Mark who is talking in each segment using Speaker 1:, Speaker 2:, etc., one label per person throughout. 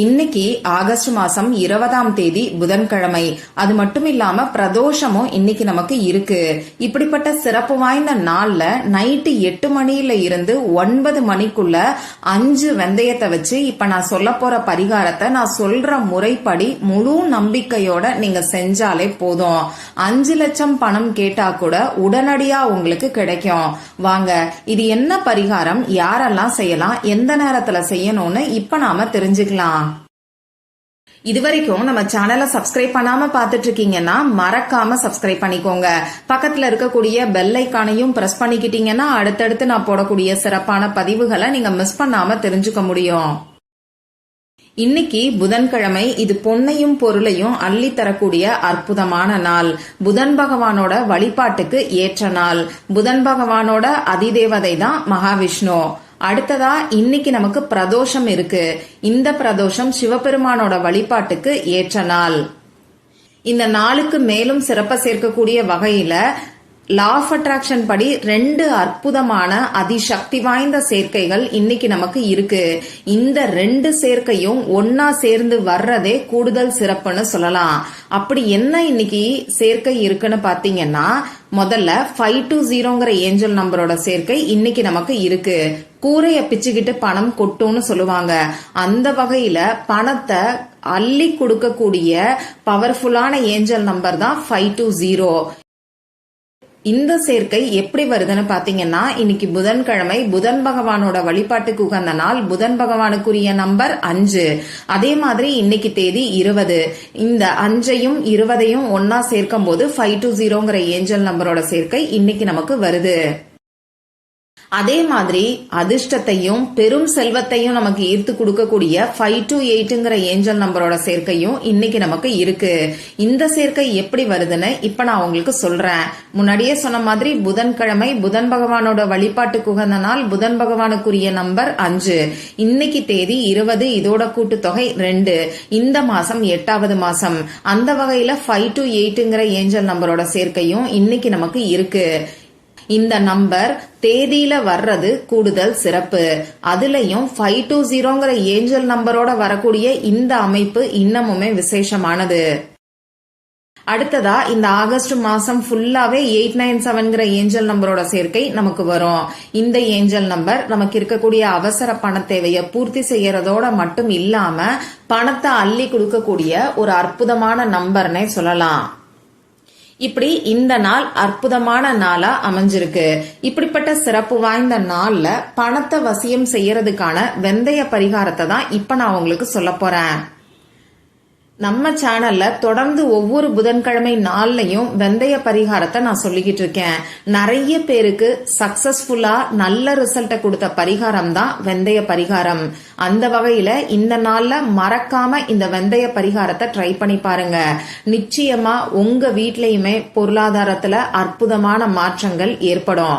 Speaker 1: இன்னைக்கு ஆகஸ்ட் மாசம் இருபதாம் தேதி புதன்கிழமை. அது மட்டும் இல்லாம பிரதோஷமும் இன்னைக்கு நமக்கு இருக்கு. இப்படிப்பட்ட சிறப்பு வாய்ந்த நாள்ல நைட்டு எட்டு மணியில இருந்து ஒன்பது மணிக்குள்ள அஞ்சு வெந்தயத்தை வச்சு இப்ப நான் சொல்ல போற பரிகாரத்தை நான் சொல்ற முறைப்படி முழு நம்பிக்கையோட நீங்க செஞ்சாலே போதும். அஞ்சு லட்சம் பணம் கேட்டா கூட உடனடியா உங்களுக்கு கிடைக்கும். வாங்க இது என்ன பரிகாரம்? யாரெல்லாம் செய்யலாம்? எந்த நேரத்துல செய்யணும்னு இப்ப நாம தெரிஞ்சுக்கலாம். இதுவரைக்கும் நம்ம சேனலை சப்ஸ்கிரைப் பண்ணாம பாத்துட்டு இருக்கீங்கன்னா மறக்காம சப்ஸ்கிரைப் பண்ணிக்கோங்க. பக்கத்துல இருக்கக்கூடிய பெல் ஐக்கானையும் பிரஸ் பண்ணிக்கிட்டீங்கன்னா அடுத்தடுத்து நான் போடக்கூடிய சிறப்பான பதிவுகளை நீங்க மிஸ் பண்ணாம தெரிஞ்சுக்க முடியும். இன்னைக்கு புதன்கிழமை இது பொன்னையும் பொருளையும் அள்ளி தரக்கூடிய அற்புதமான நாள். புதன் பகவானோட வழிபாட்டுக்கு ஏற்ற நாள். புதன் பகவானோட அதிதேவதை தான் மகாவிஷ்ணு. அடுத்ததா இன்னைக்கு நமக்கு பிரதோஷம் இருக்கு. இந்த பிரதோஷம் சிவபெருமானோட வழிபாட்டுக்கு ஏற்ற நாள். இந்த நாளுக்கு மேலும் சிறப்ப சேர்க்கக்கூடிய வகையில லா ஆஃப் அட்ராக்ஷன் படி ரெண்டு அற்புதமான அதிசக்தி வாய்ந்த சேர்க்கைகள் இன்னைக்கு நமக்கு இருக்கு. இந்த ரெண்டு சேர்க்கையும் ஒன்னா சேர்ந்து வர்றதே கூடுதல் சிறப்புன்னு சொல்லலாம். அப்படி என்ன இன்னைக்கு சேர்க்கை இருக்குன்னு பாத்தீங்கன்னா முதல்ல ஃபைவ் டு ஜீரோங்கிற ஏஞ்சல் நம்பரோட சேர்க்கை இன்னைக்கு நமக்கு இருக்கு. கூரைய பிச்சுக்கிட்டு பணம் கொட்டும்னு சொல்லுவாங்க. அந்த வகையில பணத்தை அள்ளி கொடுக்கக்கூடிய பவர்ஃபுல்லான ஏஞ்சல் நம்பர் தான் ஃபைவ் டூ ஜீரோ இந்த சேர்க்கை எப்படி வருதுன்னு பாத்தீங்கன்னா இன்னைக்கு புதன்கிழமை புதன் பகவானோட வழிபாட்டுக்கு உகந்த நாள் புதன் பகவானுக்குரிய நம்பர் அஞ்சு. அதே மாதிரி இன்னைக்கு தேதி இருபது. இந்த அஞ்சையும் இருபதையும் ஒன்னா சேர்க்கும் போது ஃபைவ் டு ஜீரோங்கிற ஏஞ்சல் நம்பரோட சேர்க்கை இன்னைக்கு நமக்கு வருது. அதே மாதிரி அதிர்ஷ்டத்தையும் பெரும் செல்வத்தையும் நமக்கு ஈர்த்து கொடுக்கக்கூடிய ஃபைவ் டு எயிட்டுங்கிற ஏஞ்சல் நம்பரோட சேர்க்கையும் இன்னைக்கு நமக்கு இருக்கு. இந்த சேர்க்கை எப்படி வருதுன்னு இப்ப நான் உங்களுக்கு சொல்றேன். முன்னாடியே சொன்ன மாதிரி புதன்கிழமை புதன் பகவானோட வழிபாட்டுக்கு உகந்த நாள் புதன் பகவானுக்குரிய நம்பர் அஞ்சு. இன்னைக்கு தேதி இருபது இதோட கூட்டுத்தொகை ரெண்டு. இந்த மாசம் எட்டாவது மாசம். அந்த வகையில ஃபைவ் டு எயிட்டுங்கிற ஏஞ்சல் நம்பரோட சேர்க்கையும் இன்னைக்கு நமக்கு இருக்கு. இந்த நம்பர் தேதியில வர்றது கூடுதல் சிறப்பு. அதுலயும் ஃபைவ் டூ ஜீரோங்கிற ஏஞ்சல் நம்பரோட வரக்கூடிய இந்த அமைப்பு இன்னமுமே விசேஷமானது. அடுத்ததா இந்த ஆகஸ்ட் மாசம் ஃபுல்லாவே எயிட் நைன் செவன்கிற ஏஞ்சல் நம்பரோட சேர்க்கை நமக்கு வரும். இந்த ஏஞ்சல் நம்பர் நமக்கு இருக்கக்கூடிய அவசர பண தேவையை பூர்த்தி செய்யறதோட மட்டும் இல்லாம பணத்தை அள்ளி கொடுக்கக்கூடிய ஒரு அற்புதமான நம்பர்னே சொல்லலாம். இப்படி இந்த நாள் அற்புதமான நாளா அமைஞ்சிருக்கு. இப்படிப்பட்ட சிறப்பு வாய்ந்த நாள்ல பணத்தை வசியம் செய்யறதுக்கான வெந்தய பரிகாரத்தை தான் இப்ப நான் உங்களுக்கு சொல்ல போறேன். நம்ம சேனல்ல தொடர்ந்து ஒவ்வொரு புதன்கிழமை நாள்லையும் வெந்தய பரிகாரத்தை நான் சொல்லிக்கிட்டு இருக்கேன். நிறைய பேருக்கு சக்சஸ்ஃபுல்லா நல்ல ரிசல்ட்டை கொடுத்த பரிகாரம் தான் வெந்தய பரிகாரம். அந்த வகையில இந்த நாள்ல மறக்காம இந்த வெந்தய பரிகாரத்தை ட்ரை பண்ணி பாருங்க. நிச்சயமா உங்க வீட்லயுமே பொருளாதாரத்துல அற்புதமான மாற்றங்கள் ஏற்படும்.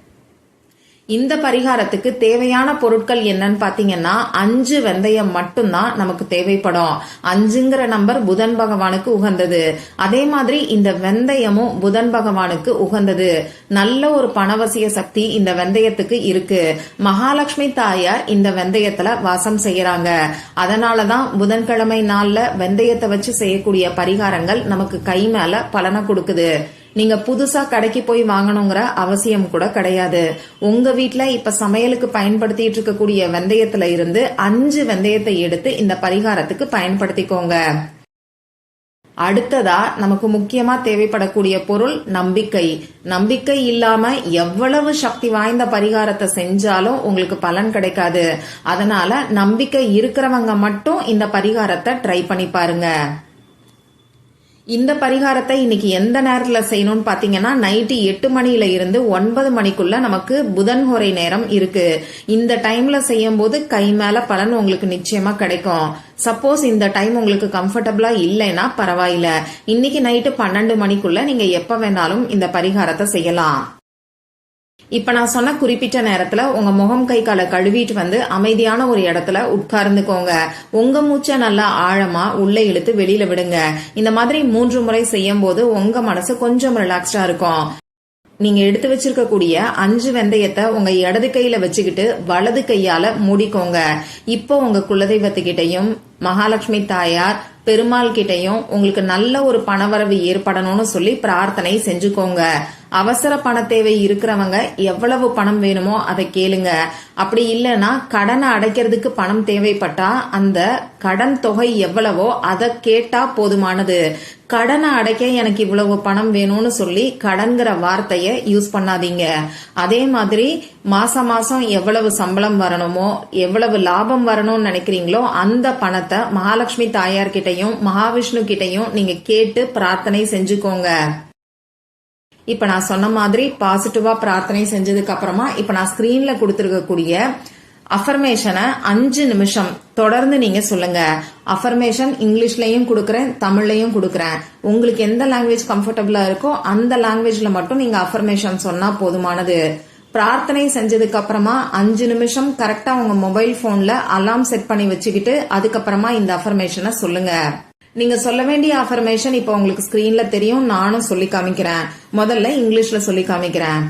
Speaker 1: இந்த பரிகாரத்துக்கு தேவையான பொருட்கள் என்னன்னு பாத்தீங்கன்னா அஞ்சு வெந்தயம் மட்டும்தான் நமக்கு தேவைப்படும். அஞ்சுங்கிற நம்பர் புதன் பகவானுக்கு உகந்தது. அதே மாதிரி இந்த வெந்தயமும் புதன் பகவானுக்கு உகந்தது. நல்ல ஒரு பணவசிய சக்தி இந்த வெந்தயத்துக்கு இருக்கு. மகாலட்சுமி தாயார் இந்த வெந்தயத்துல வாசம் செய்யறாங்க. அதனாலதான் புதன்கிழமை நாள்ல வெந்தயத்தை வச்சு செய்யக்கூடிய பரிகாரங்கள் நமக்கு கை மேல பலனை கொடுக்குது. நீங்க புதுசா கடைக்கு போய் வாங்கணுங்கிற அவசியம் கூட கிடையாது. உங்க வீட்டுல இப்ப சமையலுக்கு பயன்படுத்திட்டு இருக்கக்கூடிய வெந்தயத்துல இருந்து அஞ்சு வெந்தயத்தை எடுத்து இந்த பரிகாரத்துக்கு பயன்படுத்திக்கோங்க. அடுத்ததா நமக்கு முக்கியமா தேவைப்படக்கூடிய பொருள் நம்பிக்கை. நம்பிக்கை இல்லாம எவ்வளவு சக்தி வாய்ந்த பரிகாரத்தை செஞ்சாலும் உங்களுக்கு பலன் கிடைக்காது. அதனால நம்பிக்கை இருக்கிறவங்க மட்டும் இந்த பரிகாரத்தை ட்ரை பண்ணி பாருங்க. இந்த பரிகாரத்தை இன்னைக்கு எந்த நேரத்தில் செய்யணும்னு பார்த்தீங்கன்னா நைட்டு எட்டு மணியில இருந்து ஒன்பது மணிக்குள்ள நமக்கு புதன் ஹோரை நேரம் இருக்கு. இந்த டைம்ல செய்யும் போது கை மேல பலன் உங்களுக்கு நிச்சயமா கிடைக்கும். சப்போஸ் இந்த டைம் உங்களுக்கு கம்ஃபர்டபுளா இல்லைன்னா பரவாயில்ல. இன்னைக்கு நைட்டு பன்னெண்டு மணிக்குள்ள நீங்க எப்ப வேணாலும் இந்த பரிகாரத்தை செய்யலாம். இப்ப நான் சொன்ன குறிப்பிட்ட நேரத்துல உங்க முகம் கை காலை கழுவிட்டு வந்து அமைதியான ஒரு இடத்துல உட்கார்ந்துக்கோங்க. உங்க மூச்சை நல்லா ஆழமா உள்ள இழுத்து வெளியில விடுங்க. இந்த மாதிரி மூன்று முறை செய்யும் போது உங்க மனசு கொஞ்சம் ரிலாக்ஸ்டா இருக்கும். நீங்க எடுத்து வச்சிருக்கக்கூடிய அஞ்சு வெந்தயத்தை உங்க இடது கையில வச்சுக்கிட்டு வலது கையால மூடிக்கோங்க. இப்போ உங்க குலதெய்வத்துக்கிட்டையும் மகாலட்சுமி தாயார் பெருமாள் கிட்டையும் உங்களுக்கு நல்ல ஒரு பணவரவு ஏற்படணும்னு சொல்லி பிரார்த்தனை செஞ்சுக்கோங்க. அவசர பண தேவை இருக்கிறவங்க எவ்வளவு பணம் வேணுமோ அதை கேளுங்க. அப்படி இல்லைன்னா கடனை அடைக்கிறதுக்கு பணம் தேவைப்பட்டா அந்த கடன் தொகை எவ்வளவோ அதை கேட்டா போதுமானது. கடனை அடைக்க எனக்கு இவ்வளவு பணம் வேணும்னு சொல்லி கடன்கிற வார்த்தையை யூஸ் பண்ணாதீங்க. அதே மாதிரி மாசம் மாசம் எவ்வளவு சம்பளம் வரணுமோ எவ்வளவு லாபம் வரணும்னு நினைக்கிறீங்களோ அந்த பணத்தை மகாலட்சுமி தாயார் கிட்டையும் மகாவிஷ்ணு கிட்டையும் நீங்க கேட்டு பிரார்த்தனை செஞ்சுக்கோங்க. இப்ப நான் சொன்ன மாதிரி பாசிட்டிவா பிரார்த்தனை செஞ்சதுக்கு அப்புறமா இப்ப நான் ஸ்கிரீன்ல கொடுத்துருக்கக்கூடிய அஃபர்மேஷனை அஞ்சு நிமிஷம் தொடர்ந்து நீங்க சொல்லுங்க. அஃபர்மேஷன் இங்கிலீஷ்லயும் கொடுக்குறேன் தமிழ்லையும் கொடுக்குறேன். உங்களுக்கு எந்த லாங்குவேஜ் கம்ஃபர்டபுளா இருக்கோ அந்த லாங்குவேஜ்ல மட்டும் நீங்க அஃபர்மேஷன் சொன்னா போதுமானது. பிரார்த்தனை செஞ்சதுக்கு அப்புறமா அஞ்சு நிமிஷம் கரெக்டா உங்க மொபைல் போன்ல அலாம் செட் பண்ணி வச்சுக்கிட்டு அதுக்கப்புறமா இந்த அஃபர்மேஷனை சொல்லுங்க. நீங்க சொல்ல வேண்டிய அஃபர்மேஷன் இப்போ உங்களுக்கு ஸ்கிரீன்ல தெரியும். நானும் சொல்லி காமிக்கிறேன். முதல்ல இங்கிலீஷ்ல சொல்லி காமிக்கிறேன்.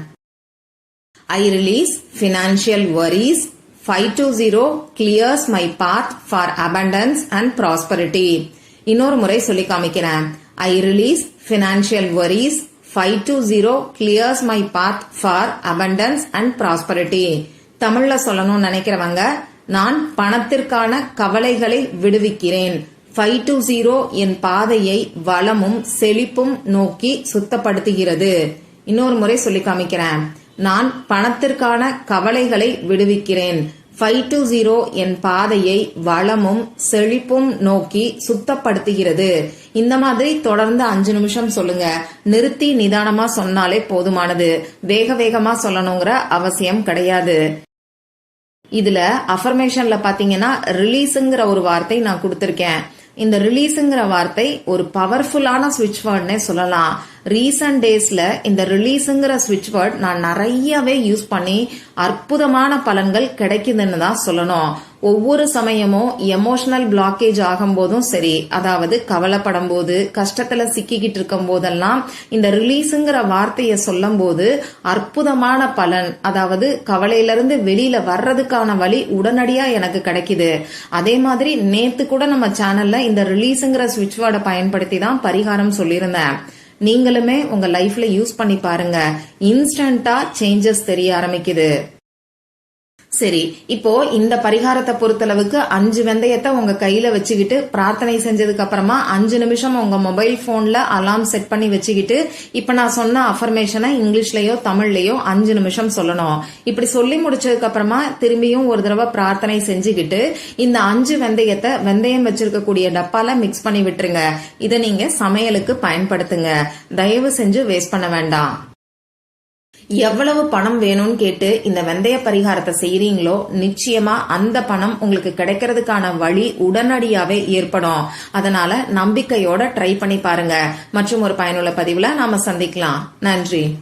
Speaker 1: I release financial worries five two zero clears my path for abundance and prosperity இன்னொரு முறை சொல்லி காமிக்கிறேன். I release financial worries five two zero clears my path for abundance and prosperity தமிழ்ல சொல்லணும்னு நினைக்கிறவங்க நான் பணத்திற்கான கவலைகளை விடுவிக்கிறேன். ஃபைவ் டூ ஜீரோ என் பாதையை வளமும் செழிப்பும் நோக்கி சுத்தப்படுத்துகிறது. இன்னொரு முறை சொல்லி காமிக்கிறேன். நான் பணத்திற்கான கவலைகளை விடுவிக்கிறேன். ஃபைவ் டூ ஜீரோ என் பாதையை வளமும் செழிப்பும் நோக்கி சுத்தப்படுத்துகிறது. இந்த மாதிரி தொடர்ந்து அஞ்சு நிமிஷம் சொல்லுங்க. நிறுத்தி நிதானமா சொன்னாலே போதுமானது. வேக வேகமா சொல்லணுங்கிற அவசியம் கிடையாது. இதுல அஃபர்மேஷன்ல பாத்தீங்கன்னா ரிலீஸுங்கிற ஒரு வார்த்தை நான் கொடுத்திருக்கேன். இந்த ரிலீஸுங்கிற வார்த்தை ஒரு பவர்ஃபுல்லான ஸ்விட்ச் வேர்ட்னே சொல்லலாம். ரீசன்ட் டேஸ்ல இந்த ரிலீஸுங்கிற ஸ்விட்ச் வேர்ட் நான் நிறையவே யூஸ் பண்ணி அற்புதமான பலன்கள் கிடைக்குதுன்னு தான் சொல்லணும். ஒவ்வொரு சமயமும் எமோஷனல் பிளாக்கேஜ் ஆகும் போதும் சரி. அதாவது கவலைப்படும் போது கஷ்டத்துல சிக்கிக்கிட்டு இருக்கும் போதெல்லாம் இந்த ரிலீஸுங்கிற வார்த்தையை சொல்லும் போது அற்புதமான பலன். அதாவது கவலையிலிருந்து வெளியில வர்றதுக்கான வழி உடனடியா எனக்கு கிடைக்குது. அதே மாதிரி நேத்து கூட நம்ம சேனல்ல இந்த ரிலீஸுங்கிற சுவிட்ச் வேர்டை பயன்படுத்தி தான் பரிகாரம் சொல்லியிருந்தேன். நீங்களுமே உங்க லைஃப்ல யூஸ் பண்ணி பாருங்க. இன்ஸ்டன்டா சேஞ்சஸ் தெரிய ஆரம்பிக்குது. சரி இப்போ இந்த பரிகாரத்தை பொறுத்தளவுக்கு அஞ்சு வெந்தயத்தை உங்க கையில வச்சுக்கிட்டு பிரார்த்தனை செஞ்சதுக்கு அப்புறமா அஞ்சு நிமிஷம் உங்க மொபைல் போன்ல அலாம் செட் பண்ணி வச்சுக்கிட்டு இப்ப நான் சொன்ன அஃபர்மேஷனை இங்கிலீஷ்லயோ தமிழ்லயோ அஞ்சு நிமிஷம் சொல்லணும். இப்படி சொல்லி முடிச்சதுக்கு அப்புறமா திரும்பியும் ஒரு தடவை பிரார்த்தனை செஞ்சுக்கிட்டு இந்த அஞ்சு வெந்தயத்தை வெந்தயம் வச்சிருக்கக்கூடிய டப்பால மிக்ஸ் பண்ணி விட்டுருங்க. இதை நீங்க சமையலுக்கு பயன்படுத்துங்க. தயவு செஞ்சு வேஸ்ட் பண்ண வேண்டாம். எவ்வளவு பணம் வேணும்னு கேட்டு இந்த வெந்தய பரிகாரத்தை செய்யறீங்களோ நிச்சயமா அந்த பணம் உங்களுக்கு கிடைக்கிறதுக்கான வழி உடனடியாவே ஏற்படும். அதனால நம்பிக்கையோட ட்ரை பண்ணி பாருங்க. மற்றும் ஒரு பயனுள்ள பதிவுல நாம சந்திக்கலாம். நன்றி.